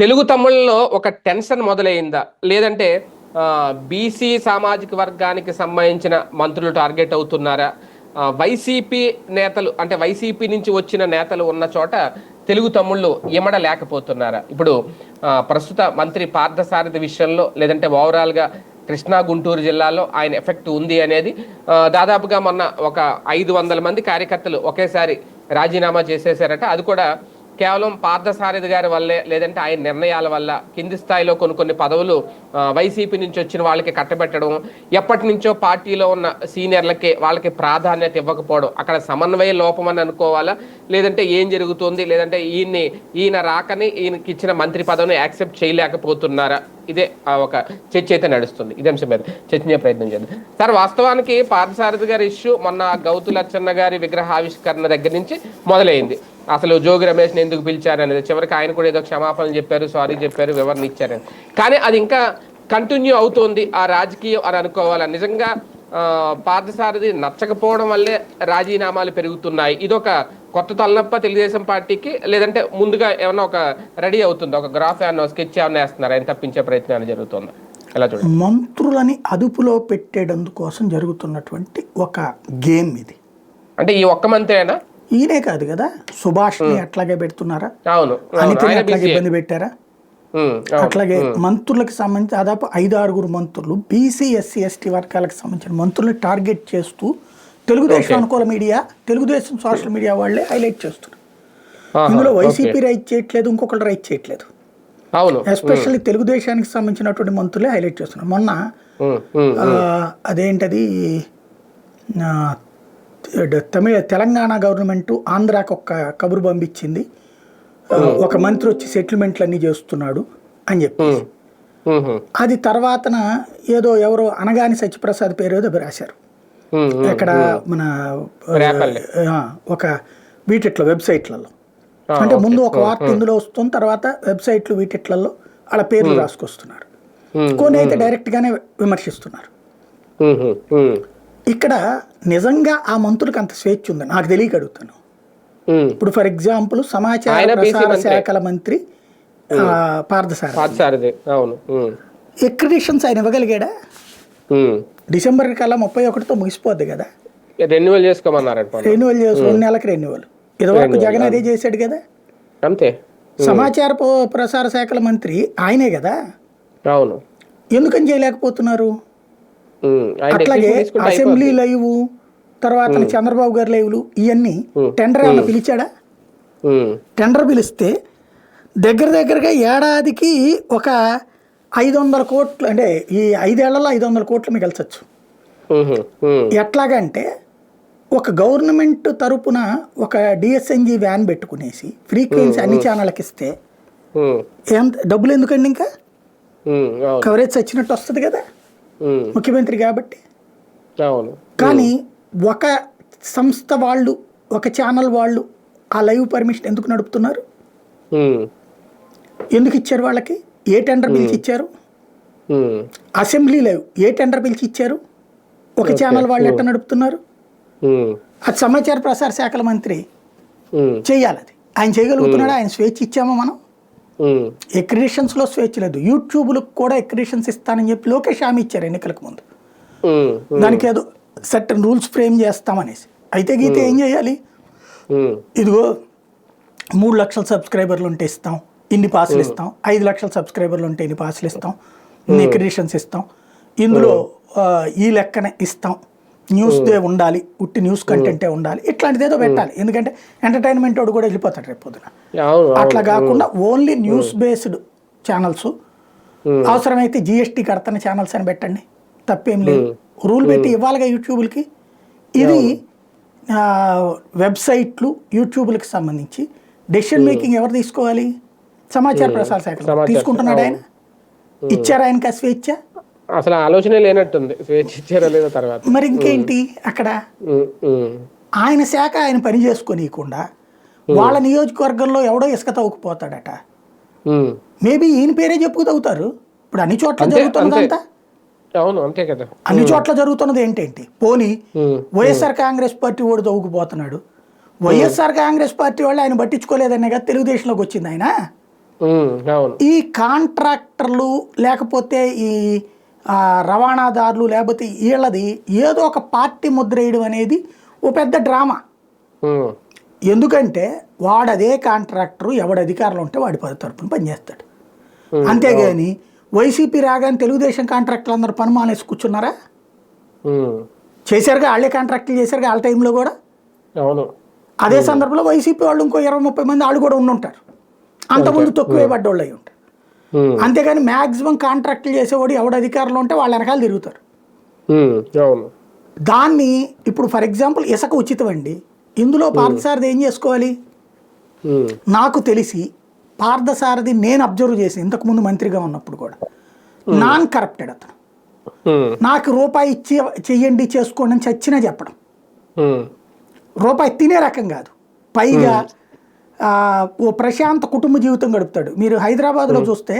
తెలుగు తమిళ్ళో ఒక టెన్షన్ మొదలైందా? లేదంటే బీసీ సామాజిక వర్గానికి సంబంధించిన మంత్రులు టార్గెట్ అవుతున్నారా? వైసీపీ నేతలు అంటే వైసీపీ నుంచి వచ్చిన నేతలు ఉన్న చోట తెలుగు తమ్ముళ్ళు ఇమడ లేకపోతున్నారా? ఇప్పుడు ప్రస్తుత మంత్రి పార్థసారథి విషయంలో లేదంటే ఓవరాల్గా కృష్ణా గుంటూరు జిల్లాలో ఆయన ఎఫెక్ట్ ఉంది అనేది దాదాపుగా మొన్న ఒక ఐదు వందల మంది కార్యకర్తలు ఒకేసారి రాజీనామా చేసేసారట అది కూడా కేవలం పార్థసారథి గారి వల్లే లేదంటే ఆయన నిర్ణయాల వల్ల కింది స్థాయిలో కొన్ని కొన్ని పదవులు వైసీపీ నుంచి వచ్చిన వాళ్ళకి కట్టబెట్టడం ఎప్పటి నుంచో పార్టీలో ఉన్న సీనియర్లకి వాళ్ళకి ప్రాధాన్యత ఇవ్వకపోవడం అక్కడ సమన్వయ లోపం అని అనుకోవాలా? లేదంటే ఏం జరుగుతుంది? లేదంటే ఈయన్ని ఈయన రాకని ఈయనకి ఇచ్చిన మంత్రి పదవిని యాక్సెప్ట్ చేయలేకపోతున్నారా? ఇదే ఒక చర్చ అయితే నడుస్తుంది. ఇదే అంశం మీద చర్చించే ప్రయత్నం చేద్దాం. సార్ వాస్తవానికి పార్థసారథి గారి ఇష్యూ మొన్న గౌతు లచ్చన్న గారి విగ్రహావిష్కరణ దగ్గర నుంచి మొదలైంది. అసలు జోగి రమేష్ని ఎందుకు పిలిచారు అనేది. చివరికి ఆయన కూడా ఏదో క్షమాపణలు చెప్పారు సారీ చెప్పారు వివరణ ఇచ్చారని కానీ అది ఇంకా కంటిన్యూ అవుతోంది. ఆ రాజకీయం అని అనుకోవాలి? నిజంగా పార్థసారథి నచ్చకపోవడం వల్లే రాజీనామాలు పెరుగుతున్నాయి. ఇదొక కొత్త తలనొప్ప తెలుగుదేశం పార్టీకి లేదంటే ముందుగా ఏమన్నా ఒక రెడీ అవుతుంది. ఒక గ్రాఫ్ ఏమన్నా స్కెచ్ ఏమన్నా వేస్తున్నారు? ఆయన తప్పించే ప్రయత్నం ఏమైనా జరుగుతుంది? ఎలా చూడండి. మంత్రులని అదుపులో పెట్టేటందుకోసం జరుగుతున్నటువంటి ఒక గేమ్ ఇది. అంటే ఈ ఒక్క మంత్రేనా ఈయనే కాదు కదా? సుభాష్ని అట్లాగే పెడుతున్నారా? అవును. అనితని అట్లాగే. ఇబ్బంది పెట్టారా. అట్లాగే మంత్రులకు సంబంధించి దాదాపు ఐదు ఆరుగురు మంత్రులు బీసీ ఎస్సీ ఎస్టీ వర్గాలకు సంబంధించిన మంత్రుల్ని టార్గెట్ చేస్తూ తెలుగుదేశం అనుకూల మీడియా తెలుగుదేశం సోషల్ మీడియా వాళ్ళే హైలైట్ చేస్తున్నారు. ఇందులో. వైసీపీ రైట్ చేయట్లేదు ఇంకొకరు రైట్ చేయట్లేదు. అవును. ఎస్పెషల్లీ తెలుగుదేశానికి సంబంధించినటువంటి మంత్రులే హైలైట్ చేస్తున్నారు. మొన్న అదేంటది? తమిళ తెలంగాణ గవర్నమెంట్ ఆంధ్రాకి ఒక కబురు పంపించింది. ఒక మంత్రి వచ్చి సెటిల్మెంట్లన్నీ చేస్తున్నాడు అని చెప్పి అది తర్వాతన ఏదో ఎవరో అనగాని సత్యప్రసాద్ పేరు ఏదో రాశారు. ఇక్కడ మన ఒక వీటిట్లో వెబ్సైట్లలో. అంటే. ముందు ఒక వార్త ఇందులో వస్తుంది తర్వాత వెబ్సైట్లు వీటిట్లలో వాళ్ళ పేర్లు రాసుకొస్తున్నారు. కొన్ని అయితే డైరెక్ట్గానే విమర్శిస్తున్నారు. ఇక్కడ నిజంగా ఆ మంత్రులకు అంత స్వేచ్ఛ ఉంది? నాకు తెలియక అడుగుతాను. ఉమ్. ఇప్పుడు ఫర్ ఎగ్జాంపుల్ సమాచార ప్రసార. శాఖల మంత్రి పార్థసారథి. అవును. ఎక్రిడిషన్స్ ఆయన ఇవ్వగలిగాడా. డిసెంబర్ కల్లా ముప్పై ఒకటితో ముగిసిపోద్ది కదా. రెన్యువల్ చేసుకోమన్నారట మొన్న. రెన్యువల్ రెండు నెలలకు రెన్యువల్. ఇదివరకు జగన్ అదే చేశాడు కదా. అంతే. సమాచార ప్రసార శాఖల మంత్రి ఆయనే కదా. అవును. ఎందుకని చేయలేకపోతున్నారు? అట్లాగే అసెంబ్లీ లైవ్ తర్వాత చంద్రబాబు గారి లైవ్లు ఇవన్నీ టెండర్ ఏమన్నా పిలిచాడా? టెండర్ పిలిస్తే దగ్గర దగ్గరగా ఏడాదికి ఒక ఐదు వందల కోట్లు అంటే ఈ ఐదేళ్ళలో ఐదు వందల కోట్లు మిగల్చచ్చు ఎట్లాగంటే ఒక గవర్నమెంట్ తరపున ఒక డిఎస్ఎన్జి వ్యాన్ పెట్టుకునేసి ఫ్రీక్వెన్సీ అన్ని ఛానళ్ళకి ఇస్తే ఎంత డబ్బులు ఎందుకండి ఇంకా? కవరేజ్ వచ్చినట్టు వస్తుంది కదా? ముఖ్యమంత్రి కాబట్టి. కానీ ఒక సంస్థ వాళ్ళు ఒక ఛానల్ వాళ్ళు ఆ లైవ్ పర్మిషన్ ఎందుకు నడుపుతున్నారు? ఎందుకు ఇచ్చారు వాళ్ళకి? ఏ టెండర్ పిలిచి ఇచ్చారు? అసెంబ్లీ లైవ్ ఏ టెండర్ పిలిచి ఇచ్చారు? ఒక ఛానల్ వాళ్ళు ఎట్ట నడుపుతున్నారు? అది సమాచార ప్రసార శాఖల మంత్రి చేయాలి అది. ఆయన చేయగలుగుతున్నాడు? ఆయన స్వేచ్ఛ ఇచ్చామా మనం? ఎక్రిడిషన్స్లో స్వేచ్ఛ లేదు. యూట్యూబ్లకు కూడా ఎక్రిడిషన్స్ ఇస్తానని చెప్పి లోకేష్ హామీ ఇచ్చారు ఎన్నికలకు ముందు. దానికి ఏదో సర్టన్ రూల్స్ ఫ్రేమ్ చేస్తామనేసి. అయితే గీత ఏం చేయాలి? ఇదిగో మూడు లక్షల సబ్స్క్రైబర్లు ఉంటే ఇస్తాం ఇన్ని పాసులు ఇస్తాం ఐదు లక్షల సబ్స్క్రైబర్లు ఉంటే ఇన్ని పాసులు ఇస్తాం ఇన్ని ఎక్రిడిషన్స్ ఇస్తాం. ఇందులో ఈ లెక్కన ఇస్తాం. న్యూస్ దే ఉండాలి ఉట్టి న్యూస్ కంటెంటే ఉండాలి ఇట్లాంటిది ఏదో పెట్టాలి. ఎందుకంటే ఎంటర్టైన్మెంట్ వాడు కూడా వెళ్ళిపోతాడు రేపు పొద్దున. అట్లా కాకుండా ఓన్లీ న్యూస్ బేస్డ్ ఛానల్స్ అవసరమైతే జిఎస్టీ కడతన్న ఛానల్స్ అని పెట్టండి. తప్పేం లేదు. రూల్ పెట్టి ఇవ్వాలిగా యూట్యూబ్లకి? ఇది వెబ్సైట్లు యూట్యూబ్లకి సంబంధించి. డెసిషన్ మేకింగ్ ఎవరు తీసుకోవాలి? సమాచార ప్రసార శాఖ తీసుకుంటున్నాడు ఆయన? ఇచ్చారా ఆయనకి స్వేచ్ఛ? అసలు ఆలోచనే లేనట్టుంది. స్వేచ్ఛ ఇచ్చారో లేదో తర్వాత. మరి ఇంకేంటి? అక్కడ ఆయన శాఖ ఆయన పని చేసుకోనీయకుండా వాళ్ళ నియోజకవర్గంలో ఎవడో ఇసుక తవ్వుకుపోతాడట. మేబీ ఈయన పేరే చెప్పుకు తవ్వుతారు. ఇప్పుడు అన్ని చోట్ల అంతే, జరుగుతున్నదంతా? అవును అంతే కదా. అన్ని చోట్ల జరుగుతున్నది ఏంటేంటి? పోనీ వైఎస్ఆర్ కాంగ్రెస్ పార్టీ వాడు తవ్వుకుపోతున్నాడు. వైఎస్ఆర్ కాంగ్రెస్ పార్టీ వాళ్ళు ఆయన పట్టించుకోలేదనే కదా తెలుగుదేశంలోకి వచ్చింది ఆయన. ఈ కాంట్రాక్టర్లు లేకపోతే ఈ రవాణాదారులు లేకపోతే వీళ్ళది ఏదో ఒక పార్టీ ముద్ర వేయడం అనేది ఓ పెద్ద డ్రామా. ఎందుకంటే వాడు అదే కాంట్రాక్టరు ఎవడు అధికారంలో ఉంటే వాడి పది తరపున పనిచేస్తాడు. అంతేగాని వైసీపీ రాగానే తెలుగుదేశం కాంట్రాక్టర్లు అందరూ పని మానేసి కూర్చున్నారా చేశారుగా వాళ్ళే కాంట్రాక్టులు చేశారుగా వాళ్ళ టైంలో కూడా? అదే సందర్భంలో వైసీపీ వాళ్ళు ఇంకో ఇరవై ముప్పై మంది వాళ్ళు కూడా ఉండుంటారు. అంతకుముందు తక్కువే పడ్డోళ్ళు అయి ఉంటారు అంతేగాని మ్యాక్సిమం కాంట్రాక్టులు చేసేవాడు ఎవడు అధికారంలో ఉంటే వాళ్ళ వెనకాల తిరుగుతారు. అవును. దాన్ని ఇప్పుడు ఫర్ ఎగ్జాంపుల్ ఇసుక ఉచితం అండి ఇందులో పార్థసారథి ఏం చేసుకోవాలి? నాకు తెలిసి పార్థసారథి నేను అబ్జర్వ్ చేసి ఇంతకుముందు మంత్రిగా ఉన్నప్పుడు కూడా నాన్ కరప్టెడ్ అతను. నాకు రూపాయి ఇచ్చి చెయ్యండి చేసుకోండి అని చచ్చినా చెప్పడం. రూపాయి తినే రకం కాదు. పైగా ఓ ప్రశాంత కుటుంబ జీవితం గడుపుతాడు. మీరు హైదరాబాద్లో చూస్తే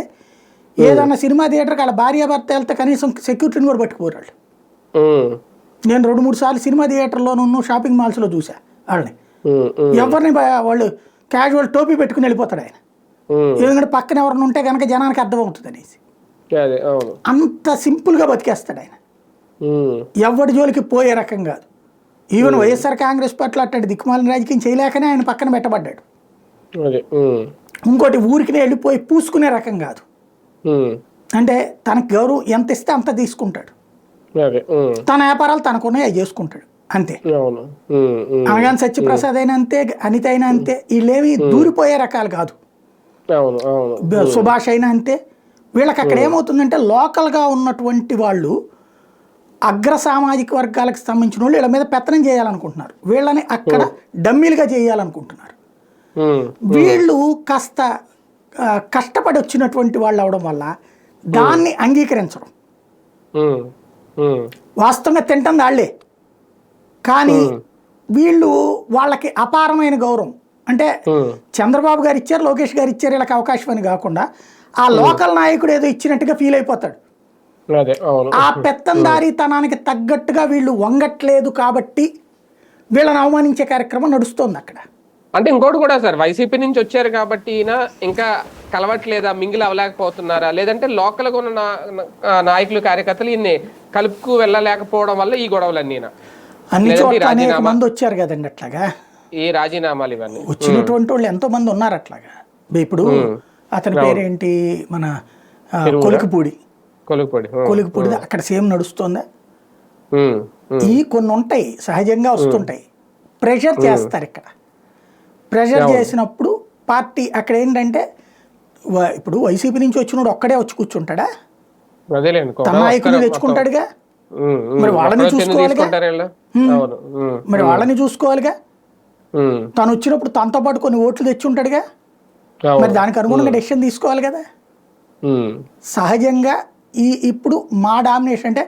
ఏదన్నా సినిమా థియేటర్కి వాళ్ళ భార్యాభర్త వెళ్తే కనీసం సెక్యూరిటీని కూడా పట్టుకుపోరాళ్ళు. ఉమ్, నేను రెండు మూడు సార్లు సినిమా థియేటర్లోనూ షాపింగ్ మాల్స్లో చూసా వాళ్ళని. ఉమ్, ఎవరిని వాళ్ళు క్యాజువల్ టోపీ పెట్టుకుని వెళ్ళిపోతాడు ఆయన. ఎందుకంటే పక్కన ఎవరైనా ఉంటే కనుక జనానికి అర్థమవుతుంది అనేసి. అంత సింపుల్గా బతికేస్తాడు ఆయన. ఎవరి జోలికి పోయే రకం కాదు. ఈవెన్ వైఎస్ఆర్ కాంగ్రెస్ పట్ల అట్టడి దిక్కుమాలిన రాజకీయం చేయలేకనే ఆయన పక్కన పెట్టబడ్డాడు. ఇంకోటి ఊరికినే వెళ్ళిపోయి పూసుకునే రకం కాదు. అంటే తనకు గౌరవం ఎంత ఇస్తే అంత తీసుకుంటాడు. తన వ్యాపారాలు తనకున్నాయి అవి చేసుకుంటాడు. అంతే. అనగానే సత్యప్రసాద్ అయినా అంతే అనిత అయినా అంతే వీళ్ళేమి దూరిపోయే రకాలు కాదు. సుభాష్ అయినా అంతే. వీళ్ళకి అక్కడ ఏమవుతుందంటే లోకల్గా ఉన్నటువంటి వాళ్ళు అగ్ర సామాజిక వర్గాలకు సంబంధించిన వాళ్ళు వీళ్ళ మీద పెత్తనం చేయాలనుకుంటున్నారు. వీళ్ళని అక్కడ డమ్మీలుగా చేయాలనుకుంటున్నారు. వీళ్ళు కాస్త కష్టపడి వచ్చినటువంటి వాళ్ళు అవడం వల్ల దాన్ని అంగీకరించడం. వాస్తవంగా తింటుంది వాళ్ళే కానీ వీళ్ళు వాళ్ళకి అపారమైన గౌరవం. అంటే చంద్రబాబు గారు ఇచ్చారు లోకేష్ గారు ఇచ్చారు వీళ్ళకి అవకాశం అని కాకుండా ఆ లోకల్ నాయకుడు ఏదో ఇచ్చినట్టుగా ఫీల్ అయిపోతాడు. ఆ పెత్తందారీతనానికి తగ్గట్టుగా వీళ్ళు వంగట్లేదు కాబట్టి వీళ్ళని అవమానించే కార్యక్రమం నడుస్తోంది అక్కడ. అంటే ఇంకోటి కూడా సార్ వైసీపీ నుంచి వచ్చారు కాబట్టి ఈయన ఇంకా కలవట్లేదా మింగిల్ అవ్వలేకపోతున్నారా లేదంటే లోకల్గా ఉన్న నాయకులు కార్యకర్తలు ఈయన్ని కలుపుకు వెళ్ళలేకపోవడం వల్ల ఈ గొడవలన్నీ అన్ని చోట్ల అనేక? మంది వచ్చారు కదండి అట్లాగా? ఈ రాజీనామాలు ఇవన్నీ. వచ్చినటువంటి వాళ్ళు ఎంతో మంది ఉన్నారు అట్లాగా? ఇప్పుడు అతని పేరేంటి? మన కొలికిపూడి. కొలుకుపడి కొలికిపూడి అక్కడ సేమ్ నడుస్తోందా? ఈ కొన్ని ఉంటాయి సహజంగా వస్తుంటాయి. ప్రెషర్ చేస్తారు ఇక్కడ. ప్రెషర్ చేసినప్పుడు పార్టీ అక్కడ ఏంటంటే ఇప్పుడు వైసీపీ నుంచి వచ్చినోడు ఒక్కడే వచ్చి కూర్చుంటాడా? నాయకుని తెచ్చుకుంటాడుగా? మరి వాళ్ళని చూసుకోవాలిగా? మరి వాళ్ళని చూసుకోవాలిగా? తను వచ్చినప్పుడు తనతో పాటు కొన్ని ఓట్లు తెచ్చుంటాడుగా? మరి దానికి అనుగుణంగా డెసిషన్ తీసుకోవాలి కదా? సహజంగా ఈ ఇప్పుడు మా డామినేషన్ అంటే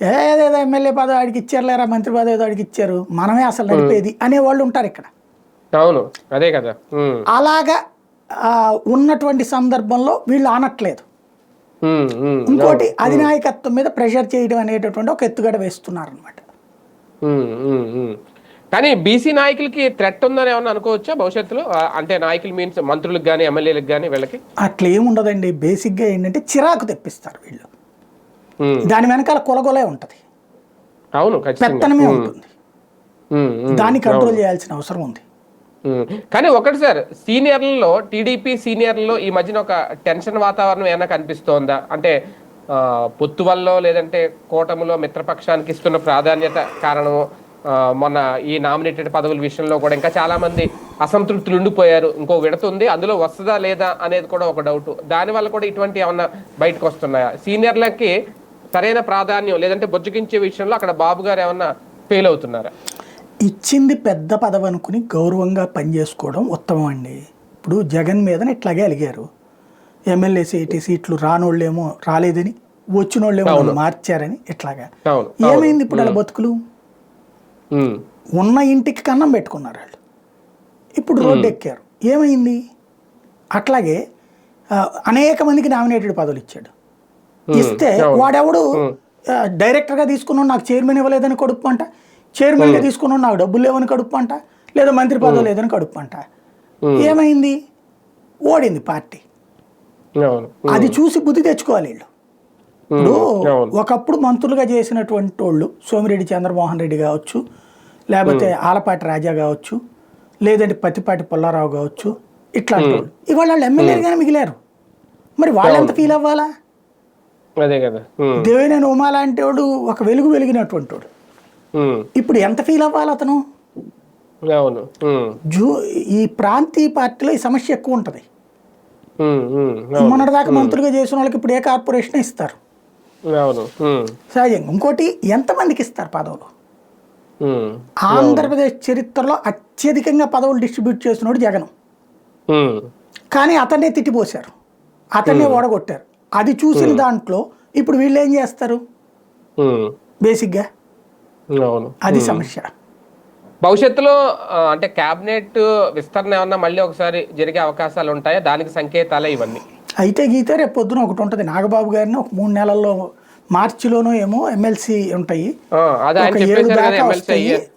ఏదేదో ఎమ్మెల్యే పదవి ఆడికి ఇచ్చారులేరా మంత్రి పదవి ఏదో ఆడికి ఇచ్చారు మనమే అసలు నడిపేది అనే వాళ్ళు ఉంటారు ఇక్కడ. అవును అదే కదా. అలాగా ఉన్నటువంటి సందర్భంలో వీళ్ళు ఉమ్, ఇంకోటి అధినాయకత్వం మీద ప్రెషర్ చేయడం అనేటటువంటి ఒక ఎత్తుగడ వేస్తున్నారు అనమాట. కానీ బీసీ నాయకులకి థ్రెట్ ఉందని ఏమన్నా అనుకోవచ్చా భవిష్యత్తులో? అంటే నాయకులు మీన్స్ మంత్రులకు కానీ ఎమ్మెల్యేలకు కానీ వీళ్ళకి? అట్లా ఏముండదండి బేసిక్గా ఏంటంటే చిరాకు తెప్పిస్తారు వీళ్ళు. దాని వెనకాల కొలగొలే ఉంటుంది. అవును పెత్తనమే ఉంటుంది. దాన్ని కంట్రోల్ చేయాల్సిన అవసరం ఉంది. కానీ ఒకటి సార్ సీనియర్లలో టీడీపీ సీనియర్లలో ఈ మధ్యన ఒక టెన్షన్ వాతావరణం ఏమైనా కనిపిస్తోందా? అంటే పొత్తువల్లో పొత్తు వల్ల లేదంటే కూటమిలో మిత్రపక్షానికి ఇస్తున్న ప్రాధాన్యత కారణము మొన్న ఈ నామినేటెడ్ పదవుల విషయంలో కూడా ఇంకా చాలా మంది అసంతృప్తులు ఉండిపోయారు. ఇంకో విడతుంది అందులో వస్తుందా లేదా అనేది కూడా ఒక డౌట్. దానివల్ల కూడా ఇటువంటి ఏమన్నా బయటకు వస్తున్నాయా? సీనియర్లకి సరైన ప్రాధాన్యం లేదంటే బుజ్జగించే విషయంలో అక్కడ బాబు గారు ఏమన్నా ఫెయిల్ అవుతున్నారా? ఇచ్చింది పెద్ద పదవి అనుకుని గౌరవంగా పనిచేసుకోవడం ఉత్తమం అండి ఇప్పుడు జగన్ మీదన ఇట్లాగే అలిగారు. ఎమ్మెల్యే సీటీ సీట్లు రానోళ్ళేమో రాలేదని వచ్చినోళ్ళేమో వాళ్ళు మార్చారని ఇట్లాగా. ఏమైంది ఇప్పుడు వాళ్ళ బతుకులు? ఉన్న ఇంటికి కన్నం పెట్టుకున్నారు వాళ్ళు. ఇప్పుడు రోడ్డు ఎక్కారు. ఏమైంది? అట్లాగే అనేక మందికి నామినేటెడ్ పదవులు ఇచ్చాడు. ఇస్తే వాడెవడు? డైరెక్టర్గా తీసుకున్నాడు నాకు చైర్మన్ ఇవ్వలేదని కడుపు అంట. చైర్మన్గా తీసుకున్నాడు నాకు డబ్బులు లేవని కడుపు అంట లేదా మంత్రి పదవి లేదని కడుపు అంట. ఏమైంది? ఓడింది పార్టీ. అది చూసి బుద్ధి తెచ్చుకోవాలి వీళ్ళు. ఇప్పుడు ఒకప్పుడు మంత్రులుగా చేసినటువంటి వాళ్ళు సోమిరెడ్డి చంద్రమోహన్ రెడ్డి కావచ్చు లేకపోతే ఆలపాటి రాజా కావచ్చు లేదంటే పత్తిపాటి పుల్లారావు కావచ్చు ఇట్లాంటి వాళ్ళు. ఇవాళ వాళ్ళు ఎమ్మెల్యేలుగానే మిగిలారు. మరి వాళ్ళు ఎంత ఫీల్ అవ్వాలా? అదే కదా. దేవినేని ఉమా లాంటి వాడు ఒక వెలుగు వెలిగినటువంటి వాడు. ఇప్పుడు ఎంత ఫీల్ అవ్వాలి అతను? అవును. జూ ఈ ప్రాంతీయ పార్టీలో ఈ సమస్య ఎక్కువ ఉంటుంది. మొన్నటిదాకా మంత్రులుగా చేసిన వాళ్ళకి ఇప్పుడు ఏ కార్పొరేషన్ ఇస్తారు. సహజంగా. ఇంకోటి ఎంతమందికి ఇస్తారు పదవులు? ఆంధ్రప్రదేశ్ చరిత్రలో అత్యధికంగా పదవులు డిస్ట్రిబ్యూట్ చేసినోడు జగన్. కానీ అతన్నే తిట్టిపోశారు. అతన్నే ఓడగొట్టారు. అది చూసిన దాంట్లో ఇప్పుడు వీళ్ళు ఏం చేస్తారు? బేసిక్గా. అది సమస్య. భవిష్యత్తులో అంటే కేబినెట్ విస్తరణ ఏమన్నా మళ్ళీ ఒకసారి జరిగే అవకాశాలు ఉంటాయా? దానికి సంకేతాలే ఇవన్నీ. అయితే గీతే రేపు పొద్దున ఒకటి ఉంటుంది. నాగబాబు గారిని ఒక మూడు నెలల్లో మార్చిలోనో ఏమో ఎమ్మెల్సీ ఉంటాయి.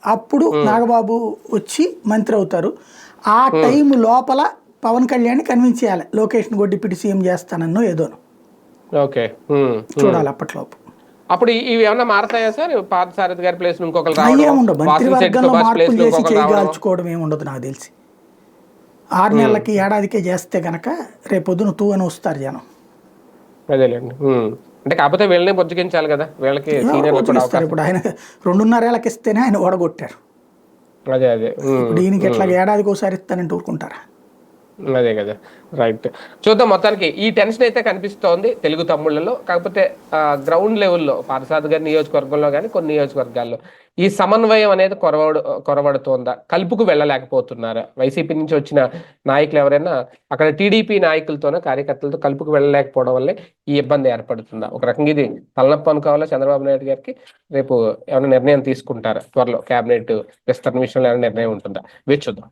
అప్పుడు నాగబాబు వచ్చి మంత్రి అవుతారు. ఆ టైం లోపల పవన్ కళ్యాణ్ కన్విన్స్ చేయాలి. లోకేష్ని గొడ్డి పిడి సీఎం చేస్తానన్నో ఏదోను. ఓకే. చూడాలి అప్పట్లోపు. అప్పుడు ఇవి ఏమన్నా మారతాయా సార్? పాత సారథి గారి ప్లేస్ ఇంకొకరు అయ్యే రావడం ఉండవు వాసంశెట్టి మంత్రివర్గంలో సుభాష్ ప్లేస్ మార్పులు చేసి ఇంకొకరు రావడం. చేయగాల్చుకోవడం ఏమి ఉండదు నాకు తెలిసి. ఆరు నెలలకి ఏడాదికే చేస్తే గనక రేపు పొద్దున తూ అని వస్తారు జనం. అదేలేండి. అంటే కాకపోతే వీళ్ళని బుజ్జగించాలి కదా. వీళ్ళకి ఇస్తారు ఇప్పుడు ఆయన రెండున్నరేళ్ళకి ఇస్తేనే ఆయన ఓడగొట్టారు. అదే అదే. ఈయనకి ఎట్లా ఏడాదికి ఒకసారి ఇస్తానంటే ఊరుకుంటారా? అదే కదా రైట్ చూద్దాం మొత్తానికి. ఈ టెన్షన్ అయితే కనిపిస్తోంది తెలుగు తమ్ముళ్ళలో. కాకపోతే గ్రౌండ్ లెవెల్లో పారసాద్ గారి నియోజకవర్గంలో కానీ కొన్ని నియోజకవర్గాల్లో ఈ సమన్వయం అనేది కొరవడు కొరవడుతోందా? కలుపుకు వెళ్ళలేకపోతున్నారా? వైసీపీ నుంచి వచ్చిన నాయకులు ఎవరైనా అక్కడ టీడీపీ నాయకులతోనో కార్యకర్తలతో కలుపుకు వెళ్ళలేకపోవడం వల్లే ఈ ఇబ్బంది ఏర్పడుతుందా? ఒక రకంగా ఇది తలనొప్పి అనుకోవాలా? చంద్రబాబు నాయుడు గారికి రేపు ఏమైనా నిర్ణయం తీసుకుంటారా? త్వరలో కేబినెట్ విస్తరణ విషయంలో ఏమైనా నిర్ణయం ఉంటుందా? వేచి చూద్దాం.